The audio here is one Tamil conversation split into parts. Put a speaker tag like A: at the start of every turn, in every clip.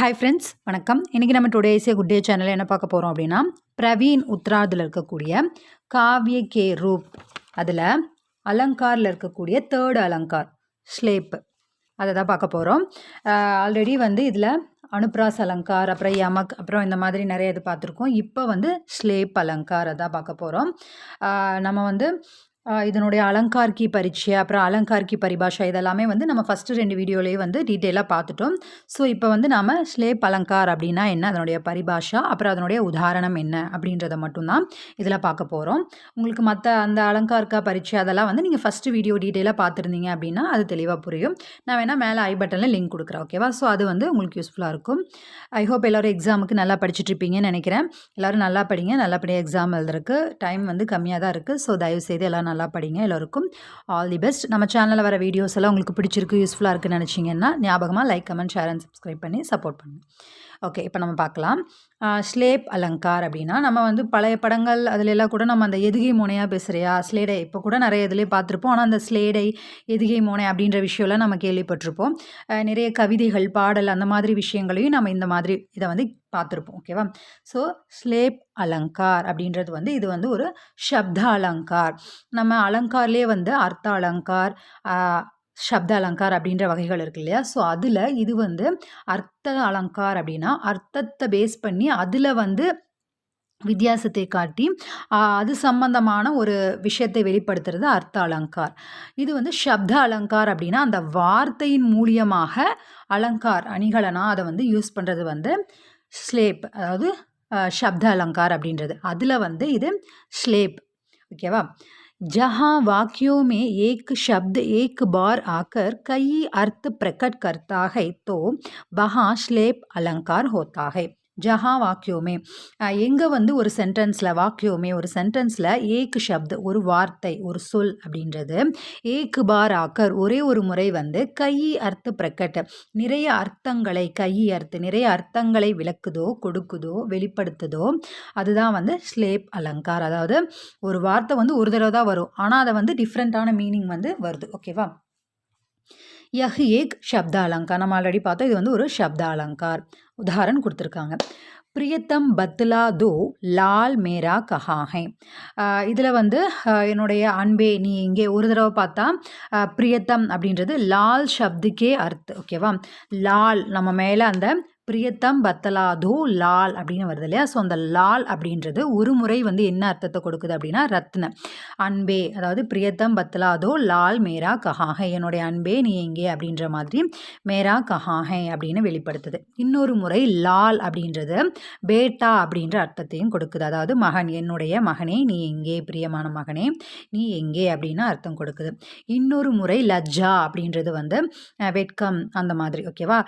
A: ஹாய் ஃப்ரெண்ட்ஸ் வணக்கம். இன்றைக்கி நம்ம டுடே ஏசிய குட் டே சேனலில் என்ன பார்க்க போகிறோம் அப்படின்னா பிரவீன் உத்ராதில் இருக்கக்கூடிய காவிய கே ரூப். அதில் அலங்காரில் இருக்கக்கூடிய தேர்ட் அலங்கார் ஸ்லேப் அதை தான் பார்க்க போகிறோம் ஆல்ரெடி வந்து இதில் அனுப்ராஸ் அலங்கார் அப்புறம் யமக் அப்புறம் இந்த மாதிரி நிறைய இது பார்த்துருக்கோம். இப்போ வந்து ஸ்லேப் அலங்கார் அதான் பார்க்க போகிறோம் நம்ம வந்து இதனுடைய அலங்கார்கி பரீட்சை அப்புறம் அலங்கார்கி பரிபாஷா இதெல்லாமே வந்து நம்ம ஃபஸ்ட்டு ரெண்டு வீடியோலேயே வந்து டீட்டெயிலாக பார்த்துட்டோம். ஸோ இப்போ வந்து நாம் ஸ்லேப் அலங்கார் அப்படின்னா என்ன? அதனுடைய பரிபாஷா அப்புறம் அதனுடைய உதாரணம் என்ன? அப்படின்றத மட்டும்தான் இதில் பார்க்க போகிறோம் உங்களுக்கு மற்ற அந்த அலங்கார்கா பரீட்சை அதெல்லாம் வந்து நீங்கள் ஃபஸ்ட்டு வீடியோ டீட்டெயிலாக பார்த்துருந்தீங்க அப்படின்னா அது தெளிவாக புரியும். நான் வேணால் மேலே ஐ பட்டனில் லிங்க் கொடுக்குறேன் ஓகேவா ஸோ அது வந்து உங்களுக்கு யூஸ்ஃபுல்லாக இருக்கும். ஐ ஹோப் எல்லோரும் எக்ஸாமுக்கு நல்லா படிச்சுட்ருப்பீங்கன்னு நினைக்கிறேன். எல்லோரும் நல்லா படிங்க. நல்லபடியாக எக்ஸாம் எழுதுறதுக்கு டைம் வந்து கம்மியாக தான் இருக்குது ஸோ தயவுசெய்து எல்லாம் நல்லா படிங்க எல்லோருக்கும். ஆல் தி பெஸ்ட் நம்ம சேனலில் வர வீடியோஸ் எல்லாம் உங்களுக்கு பிடிச்சிருக்கு யூஸ்ஃபுல்லாக இருக்குன்னு நினச்சிங்கன்னா ஞாபகமாக like comment share and subscribe பண்ணி சப்போர்ட் பண்ணுங்கள் ஓகே இப்போ நம்ம பார்க்கலாம். ஸ்லேப் அலங்கார் அப்படின்னா நம்ம வந்து பழைய படங்கள் அதிலெல்லாம் கூட நம்ம அந்த எதுகை மோனையாக பேசுகிறியா ஸ்லேடை இப்போ கூட நிறைய இதுலேயே பார்த்துருப்போம். ஆனால் அந்த ஸ்லேடை எதுகை மோனை அப்படின்ற விஷயம்லாம் நம்ம கேள்விப்பட்டிருப்போம். நிறைய கவிதைகள் பாடல் அந்த மாதிரி விஷயங்களையும் நம்ம இந்த மாதிரி இதை வந்து பார்த்துருப்போம் ஓகேவா ஸோ ஸ்லேப் அலங்கார் அப்படின்றது வந்து இது வந்து ஒரு சப்த அலங்கார். நம்ம அலங்கார்லேயே வந்து அர்த்த அலங்கார் சப்த அலங்கார் அப்படின்ற வகைகள் இருக்கு இல்லையா? ஸோ அதில் இது வந்து அர்த்த அலங்கார் அப்படின்னா அர்த்தத்தை பேஸ் பண்ணி அதில் வந்து வித்தியாசத்தை காட்டி அது சம்பந்தமான ஒரு விஷயத்தை வெளிப்படுத்துறது அர்த்த அலங்கார். இது வந்து சப்த அலங்கார் அப்படின்னா அந்த வார்த்தையின் மூலியமாக அலங்கார் அணிகலனா அதை வந்து யூஸ் பண்ணுறது வந்து ஸ்லேப் அதாவது சப்த அலங்கார் அப்படின்றது அதில் வந்து இது ஸ்லேப் ஓகேவா जहाँ वाक्यों में एक शब्द एक बार आकर कई अर्थ प्रकट करता है तो वहाँ श्लेप अलंकार होता है ஜஹா வாக்கியோமே. எங்கே வந்து ஒரு சென்டென்ஸில் வாக்கியோமே ஒரு சென்டென்ஸில் ஏக்கு சப்து ஒரு வார்த்தை ஒரு சொல் அப்படின்றது. ஏக்கு பார் ஆக்கர் ஒரே ஒரு முறை வந்து கை அர்த்த பிரக்கட். நிறைய அர்த்தங்களை கை அர்த்து நிறைய அர்த்தங்களை விளக்குதோ கொடுக்குதோ வெளிப்படுத்துதோ அதுதான் வந்து ஸ்லேப் அலங்கார். அதாவது ஒரு வார்த்தை வந்து ஒரு தடவை தான் வரும். ஆனால் அதை வந்து டிஃப்ரெண்ட்டான மீனிங் வந்து வருது. ஓகேவா யஹ் ஏக் சப்த அலங்கார் நம்ம ஆல்ரெடி பார்த்தோம் இது வந்து ஒரு சப்த அலங்கார் உதாரணம் கொடுத்துருக்காங்க. பிரியத்தம் பத்லா தோ லால் மேரா கஹாஹை. இதில் வந்து என்னுடைய அன்பே நீ இங்கே ஒரு தடவை பார்த்தா பிரியத்தம் அப்படின்றது லால் சப்துக்கே அர்த் ஓகேவா? லால் நம்ம மேலே அந்த பிரியத்தம் பத்தலாதோ லால் அப்படின்னு வருது இல்லையா? ஸோ அந்த லால் அப்படின்றது ஒரு முறை வந்து என்ன அர்த்தத்தை கொடுக்குது அப்படின்னா ரத்ன. அன்பே அதாவது பிரியத்தம் பத்தலாதோ லால் மேரா கஹாஹை. என்னுடைய அன்பே நீ எங்கே? அப்படின்ற மாதிரி மேரா கஹாஹை அப்படின்னு வெளிப்படுத்துது. இன்னொரு முறை லால் அப்படின்றது பேட்டா அப்படின்ற அர்த்தத்தையும் கொடுக்குது. அதாவது மகன் என்னுடைய மகனே நீ எங்கே? பிரியமான மகனே நீ எங்கே? அப்படின்னு அர்த்தம் கொடுக்குது. இன்னொரு முறை லஜ்ஜா அப்படின்றது வந்து வெட்கம் அந்த மாதிரி ஓகேவா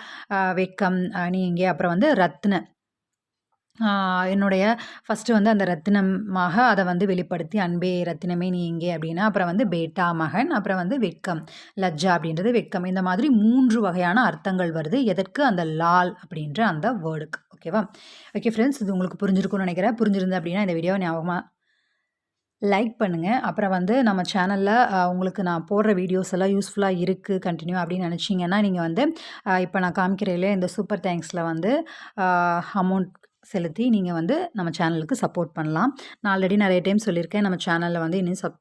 A: வெட்கம் நீ இங்கே. அப்புறம் வந்து ரத்ன. என்னுடைய ஃபஸ்ட்டு வந்து அந்த ரத்தினமாக அதை வந்து வெளிப்படுத்தி அன்பே ரத்தினமே நீ எங்கே? அப்படின்னா அப்புறம் வந்து பேட்டா மகன் அப்புறம் வந்து வெட்கம். லஜ்ஜா அப்படின்றது வெட்கம். இந்த மாதிரி மூன்று வகையான அர்த்தங்கள் வருது. எதற்கு? அந்த லால் அப்படின்ற அந்த வேர்டுக்கு ஓகேவா? ஓகே ஃப்ரெண்ட்ஸ் இது உங்களுக்கு புரிஞ்சிருக்கும்னு நினைக்கிறேன். புரிஞ்சிருந்து அப்படின்னா இந்த வீடியோ ஞாபகமாக லைக் பண்ணுங்கள் அப்புறம் வந்து நம்ம சேனலில் உங்களுக்கு நான் போடுற வீடியோஸ் எல்லாம் யூஸ்ஃபுல்லாக இருக்குது கண்டினியூ அப்படின்னு நினச்சிங்கன்னா நீங்கள் வந்து இப்போ நான் காமிக்கிறதில்ல இந்த சூப்பர் தேங்க்ஸில் வந்து அமௌண்ட் செலுத்தி நீங்கள் வந்து நம்ம சேனலுக்கு சப்போர்ட் பண்ணலாம். நான் ஆல்ரெடி நிறைய டைம் சொல்லியிருக்கேன் நம்ம சேனலில் வந்து இன்னும் சப்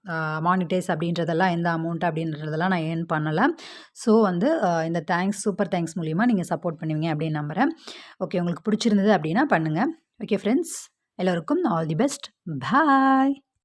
A: மானிட்டைஸ் அப்படின்றதெல்லாம் எந்த அமௌண்ட் அப்படின்றதெல்லாம் நான் ஏர்ன் பண்ணலை. ஸோ வந்து இந்த தேங்க்ஸ் சூப்பர் தேங்க்ஸ் மூலிமா நீங்கள் சப்போர்ட் பண்ணுவீங்க அப்படின்னு நம்புகிறேன் ஓகே உங்களுக்கு பிடிச்சிருந்தது அப்படின்னா பண்ணுங்கள் ஓகே ஃப்ரெண்ட்ஸ் எல்லோருக்கும் ஆல் தி பெஸ்ட். பாய்!